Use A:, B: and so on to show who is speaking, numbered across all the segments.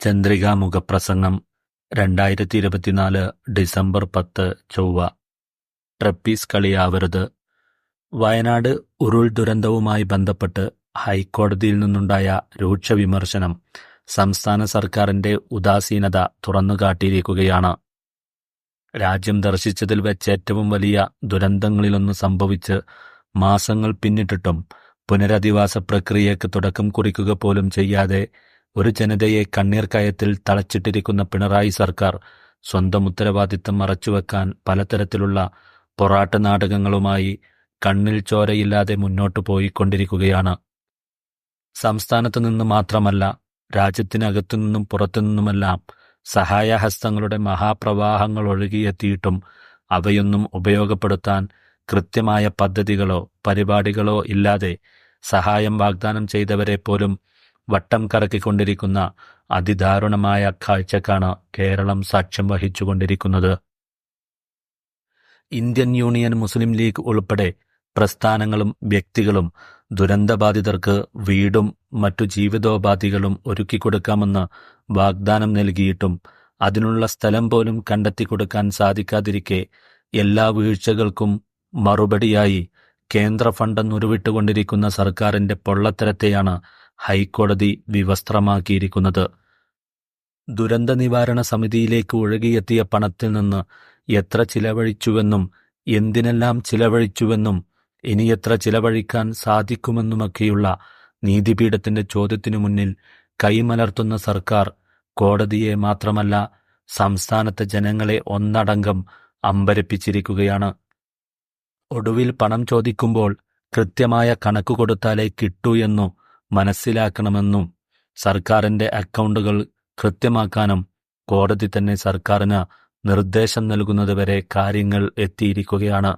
A: ചന്ദ്രിക മുഖപ്രസംഗം രണ്ടായിരത്തി ഇരുപത്തിനാല് ഡിസംബർ പത്ത് ചൊവ്വ. ട്രപ്പീസ് കളിയാവരുത്. വയനാട് ഉരുൾ ദുരന്തവുമായി ബന്ധപ്പെട്ട് ഹൈക്കോടതിയിൽ നിന്നുണ്ടായ രൂക്ഷ വിമർശനം സംസ്ഥാന സർക്കാരിന്റെ ഉദാസീനത തുറന്നുകാട്ടിയിരിക്കുകയാണ്. രാജ്യം ദർശിച്ചതിൽ വെച്ച് ഏറ്റവും വലിയ ദുരന്തങ്ങളിലൊന്ന് സംഭവിച്ച് മാസങ്ങൾ പിന്നിട്ടിട്ടും പുനരധിവാസ പ്രക്രിയയ്ക്ക് തുടക്കം കുറിക്കുക പോലും ചെയ്യാതെ ഒരു ജനതയെ കണ്ണീർ കയത്തിൽ തളച്ചിട്ടിരിക്കുന്ന പിണറായി സർക്കാർ സ്വന്തം ഉത്തരവാദിത്തം മറച്ചുവെക്കാൻ പലതരത്തിലുള്ള പൊറാട്ട് നാടകങ്ങളുമായി കണ്ണിൽ ചോരയില്ലാതെ മുന്നോട്ടു പോയിക്കൊണ്ടിരിക്കുകയാണ്. സംസ്ഥാനത്തു നിന്ന് മാത്രമല്ല രാജ്യത്തിനകത്തു നിന്നും പുറത്തുനിന്നുമെല്ലാം സഹായഹസ്തങ്ങളുടെ മഹാപ്രവാഹങ്ങൾ ഒഴുകിയെത്തിയിട്ടും അവയൊന്നും ഉപയോഗപ്പെടുത്താൻ കൃത്യമായ പദ്ധതികളോ പരിപാടികളോ ഇല്ലാതെ സഹായം വാഗ്ദാനം ചെയ്തവരെ പോലും വട്ടം കറക്കിക്കൊണ്ടിരിക്കുന്ന അതിദാരുണമായ കാഴ്ചക്കാണ് കേരളം സാക്ഷ്യം വഹിച്ചുകൊണ്ടിരിക്കുന്നത്. ഇന്ത്യൻ യൂണിയൻ മുസ്ലിം ലീഗ് ഉൾപ്പെടെ പ്രസ്ഥാനങ്ങളും വ്യക്തികളും ദുരന്തബാധിതർക്ക് വീടും മറ്റു ജീവിതോപാധികളും ഒരുക്കിക്കൊടുക്കാമെന്ന് വാഗ്ദാനം നൽകിയിട്ടും അതിനുള്ള സ്ഥലം പോലും കണ്ടെത്തി കൊടുക്കാൻ സാധിക്കാതിരിക്കെ എല്ലാ വീഴ്ചകൾക്കും മറുപടിയായി കേന്ദ്ര ഫണ്ട് ഫണ്ടെന്നുരുവിട്ടുകൊണ്ടിരിക്കുന്ന സർക്കാരിന്റെ പൊള്ളത്തരത്തെയാണ് ഹൈക്കോടതി വിവസ്ത്രമാക്കിയിരിക്കുന്നത്. ദുരന്ത നിവാരണ സമിതിയിലേക്ക് ഒഴുകിയെത്തിയ പണത്തിൽ നിന്ന് എത്ര ചിലവഴിച്ചുവെന്നും എന്തിനെല്ലാം ചിലവഴിച്ചുവെന്നും ഇനി എത്ര ചിലവഴിക്കാൻ സാധിക്കുമെന്നുമൊക്കെയുള്ള നീതിപീഠത്തിന്റെ ചോദ്യത്തിനു മുന്നിൽ കൈമലർത്തുന്ന സർക്കാർ കോടതിയെ മാത്രമല്ല സംസ്ഥാനത്തെ ജനങ്ങളെ ഒന്നടങ്കം അമ്പരപ്പിച്ചിരിക്കുകയാണ്. ഒടുവിൽ പണം ചോദിക്കുമ്പോൾ കൃത്യമായ കണക്ക് കൊടുത്താലേ കിട്ടൂ എന്നു മനസ്സിലാക്കണമെന്നും സർക്കാരിന്റെ അക്കൗണ്ടുകൾ കൃത്യമാക്കാനും കോടതി തന്നെ സർക്കാരിന് നിർദ്ദേശം നൽകുന്നതുവരെ കാര്യങ്ങൾ എത്തിയിരിക്കുകയാണ്.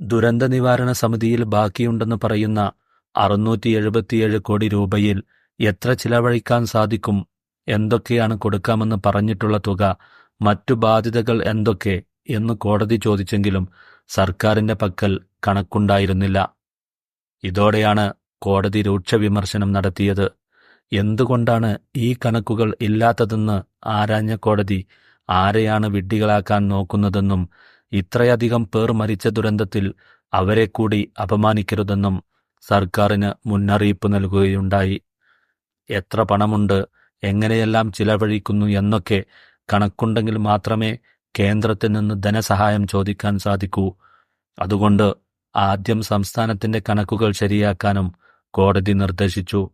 A: ദുരന്ത നിവാരണ സമിതിയിൽ ബാക്കിയുണ്ടെന്ന് പറയുന്ന അറുന്നൂറ്റി എഴുപത്തിയേഴ് കോടി രൂപയിൽ എത്ര ചിലവഴിക്കാൻ സാധിക്കും എന്തൊക്കെയാണ് കൊടുക്കാമെന്ന് പറഞ്ഞിട്ടുള്ള തുക മറ്റു ബാധ്യതകൾ എന്തൊക്കെ എന്ന് കോടതി ചോദിച്ചെങ്കിലും സർക്കാരിന്റെ പക്കൽ കണക്കുണ്ടായിരുന്നില്ല. ഇതോടെയാണ് കോടതി രൂക്ഷ വിമർശനം നടത്തിയത്. എന്തുകൊണ്ടാണ് ഈ കണക്കുകൾ ഇല്ലാത്തതെന്ന് ആരാഞ്ഞ കോടതി ആരെയാണ് വിഡ്ഢികളാക്കാൻ നോക്കുന്നതെന്നും ഇത്രയധികം പേർ മരിച്ച ദുരന്തത്തിൽ അവരെ കൂടി അപമാനിക്കരുതെന്നും സർക്കാരിന് മുന്നറിയിപ്പ് നൽകുകയുണ്ടായി. എത്ര പണമുണ്ട് എങ്ങനെയെല്ലാം ചിലവഴിക്കുന്നു എന്നൊക്കെ കണക്കുണ്ടെങ്കിൽ മാത്രമേ കേന്ദ്രത്തിൽ നിന്ന് ധനസഹായം ചോദിക്കാൻ സാധിക്കൂ. അതുകൊണ്ട് ആദ്യം സംസ്ഥാനത്തിന്റെ കണക്കുകൾ ശരിയാക്കാനും കോടതി നിർദ്ദേശിച്ചു.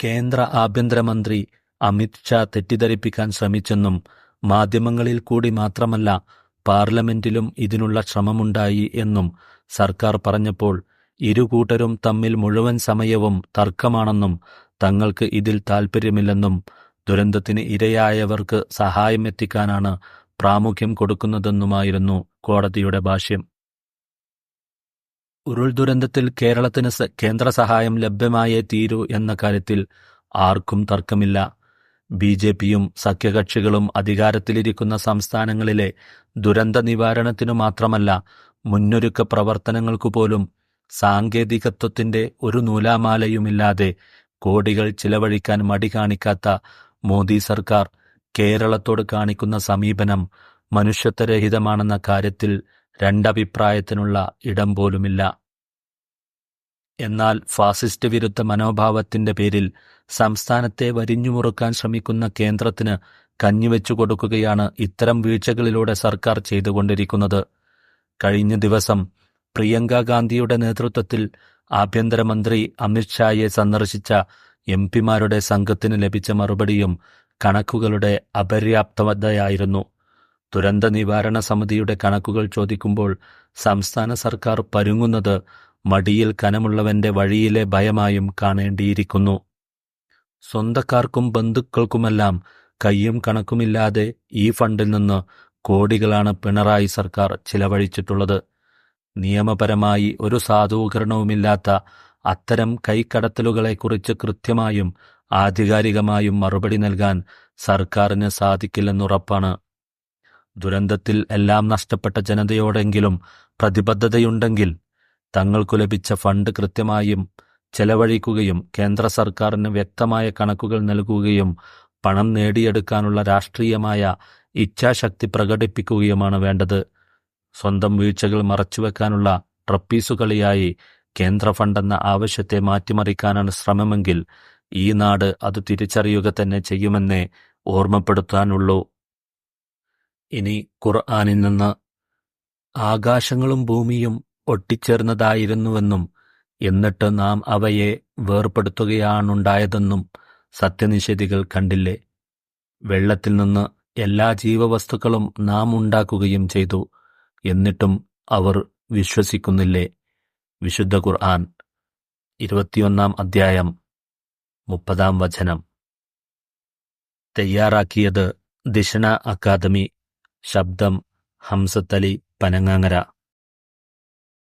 A: കേന്ദ്ര ആഭ്യന്തരമന്ത്രി അമിത് ഷാ തെറ്റിദ്ധരിപ്പിക്കാൻ ശ്രമിച്ചെന്നും മാധ്യമങ്ങളിൽ കൂടി മാത്രമല്ല പാർലമെന്റിലും ഇതിനുള്ള ശ്രമമുണ്ടായി എന്നും സർക്കാർ പറഞ്ഞപ്പോൾ ഇരുകൂട്ടരും തമ്മിൽ മുഴുവൻ സമയവും തർക്കമാണെന്നും തങ്ങൾക്ക് ഇതിൽ താൽപ്പര്യമില്ലെന്നും ദുരന്തത്തിന് ഇരയായവർക്ക് സഹായമെത്തിക്കാനാണ് പ്രാമുഖ്യം കൊടുക്കുന്നതെന്നുമായിരുന്നു കോടതിയുടെ ഭാഷ്യം. ഉരുൾ ദുരന്തത്തിൽ കേരളത്തിന് കേന്ദ്ര സഹായം ലഭ്യമായേ തീരൂ എന്ന കാര്യത്തിൽ ആർക്കും തർക്കമില്ല. ബി ജെ പിയും സഖ്യകക്ഷികളും അധികാരത്തിലിരിക്കുന്ന സംസ്ഥാനങ്ങളിലെ ദുരന്ത നിവാരണത്തിനു മാത്രമല്ല മുന്നൊരുക്ക പ്രവർത്തനങ്ങൾക്കുപോലും സാങ്കേതികത്വത്തിന്റെ ഒരു നൂലാമാലയുമില്ലാതെ കോടികൾ ചിലവഴിക്കാൻ മടി കാണിക്കാത്ത മോദി സർക്കാർ കേരളത്തോട് കാണിക്കുന്ന സമീപനം മനുഷ്യത്വരഹിതമാണെന്ന കാര്യത്തിൽ രണ്ടഭിപ്രായത്തിനുള്ള ഇടം പോലുമില്ല. എന്നാൽ ഫാസിസ്റ്റ് വിരുദ്ധ മനോഭാവത്തിന്റെ പേരിൽ സംസ്ഥാനത്തെ വരിഞ്ഞുമുറുക്കാൻ ശ്രമിക്കുന്ന കേന്ദ്രത്തിന് കഞ്ഞിവെച്ചു കൊടുക്കുകയാണ് ഇത്തരം വീഴ്ചകളിലൂടെ സർക്കാർ ചെയ്തുകൊണ്ടിരിക്കുന്നത്. കഴിഞ്ഞ ദിവസം പ്രിയങ്ക ഗാന്ധിയുടെ നേതൃത്വത്തിൽ ആഭ്യന്തരമന്ത്രി അമിത്ഷായെ സന്ദർശിച്ച എം പിമാരുടെ സംഘത്തിന് ലഭിച്ച മറുപടിയും കണക്കുകളുടെ അപര്യാപ്തതയായിരുന്നു. ദുരന്ത നിവാരണ സമിതിയുടെ കണക്കുകൾ ചോദിക്കുമ്പോൾ സംസ്ഥാന സർക്കാർ പരുങ്ങുന്നത് മടിയിൽ കനമുള്ളവന്റെ വഴിയിലെ ഭയമായും കാണേണ്ടിയിരിക്കുന്നു. സ്വന്തക്കാർക്കും ബന്ധുക്കൾക്കുമെല്ലാം കയ്യും കണക്കുമില്ലാതെ ഈ ഫണ്ടിൽ നിന്ന് കോടികളാണ് പിണറായി സർക്കാർ ചിലവഴിച്ചിട്ടുള്ളത്. നിയമപരമായി ഒരു സാധൂകരണവുമില്ലാത്ത അത്തരം കൈക്കടത്തലുകളെക്കുറിച്ച് കൃത്യമായും ആധികാരികമായും മറുപടി നൽകാൻ സർക്കാരിന് സാധിക്കില്ലെന്നുറപ്പാണ്. ദുരന്തത്തിൽ എല്ലാം നഷ്ടപ്പെട്ട ജനതയോടെങ്കിലും പ്രതിബദ്ധതയുണ്ടെങ്കിൽ തങ്ങൾക്കു ലഭിച്ച ഫണ്ട് കൃത്യമായും ചെലവഴിക്കുകയും കേന്ദ്ര സർക്കാരിന് വ്യക്തമായ കണക്കുകൾ നൽകുകയും പണം നേടിയെടുക്കാനുള്ള രാഷ്ട്രീയമായ ഇച്ഛാശക്തി പ്രകടിപ്പിക്കുകയുമാണ് വേണ്ടത്. സ്വന്തം വീഴ്ചകൾ മറച്ചുവെക്കാനുള്ള ട്രപ്പീസുകളിയായി കേന്ദ്ര ഫണ്ടെന്ന ആവശ്യത്തെ മാറ്റിമറിക്കാനാണ് ശ്രമമെങ്കിൽ ഈ നാട് അത് തിരിച്ചറിയുക തന്നെ ചെയ്യുമെന്നേ ഓർമ്മപ്പെടുത്താനുള്ളൂ. ഇനി ഖുർആാനിൽ നിന്ന് ആകാശങ്ങളും ഭൂമിയും ഒട്ടിച്ചേർന്നതായിരുന്നുവെന്നും എന്നിട്ട് നാം അവയെ വേർപെടുത്തുകയാണുണ്ടായതെന്നും സത്യനിഷേധികൾ കണ്ടില്ലേ? വെള്ളത്തിൽ നിന്ന് എല്ലാ ജീവവസ്തുക്കളും നാം ഉണ്ടാക്കുകയും ചെയ്തു. എന്നിട്ടും അവർ വിശ്വസിക്കുന്നില്ലേ? വിശുദ്ധ ഖുർആൻ ഇരുപത്തിയൊന്നാം അധ്യായം മുപ്പതാം വചനം. തയ്യാറാക്കിയത് ദിഷണ അക്കാദമി ശബ്ദം ഹംസത്തലി പനങ്ങാങ്ങര.